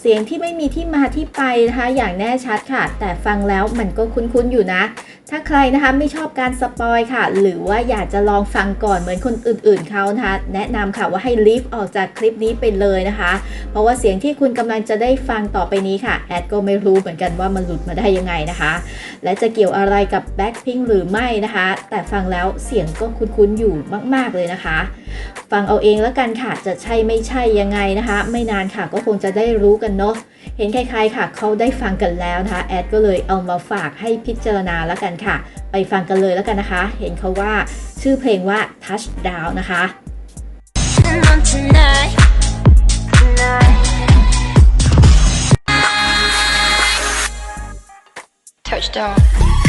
เสียงที่ไม่มีที่มาที่ไปนะคะ อย่างแน่ชัดค่ะ แต่ฟังแล้วมันก็คุ้นๆอยู่นะ ถ้าใครนะคะไม่ชอบการสปอยค่ะ หรือว่าอยากจะลองฟังก่อนเหมือนคนอื่นๆเขานะคะ แนะนำค่ะว่าให้ลีฟออกจากคลิปนี้ไปเลยนะคะ เพราะว่าเสียงที่คุณกำลังจะได้ฟังต่อไปนี้ค่ะ แอดก็ไม่รู้เหมือนกันว่ามันหลุดมาได้ยังไงนะคะ และจะเกี่ยวอะไรกับ Blackpink หรือไม่นะคะ แต่ฟังแล้วเสียงก็คุ้นๆอยู่มาก ๆเลยนะคะ ฟังเอาเองแล้วกันค่ะ จะใช่ไม่ใช่ยังไงนะคะ ไม่นานค่ะก็คงจะได้รู้กันเนาะ เห็นใครๆค่ะ เขาได้ฟังกันแล้วนะคะ แอดก็เลยเอามาฝากให้พิจารณาแล้วกันค่ะ ไปฟังกันเลยแล้วกันนะคะ เห็นเขาว่าชื่อเพลงว่า Touchdown นะคะ tonight. Tonight. Touchdown.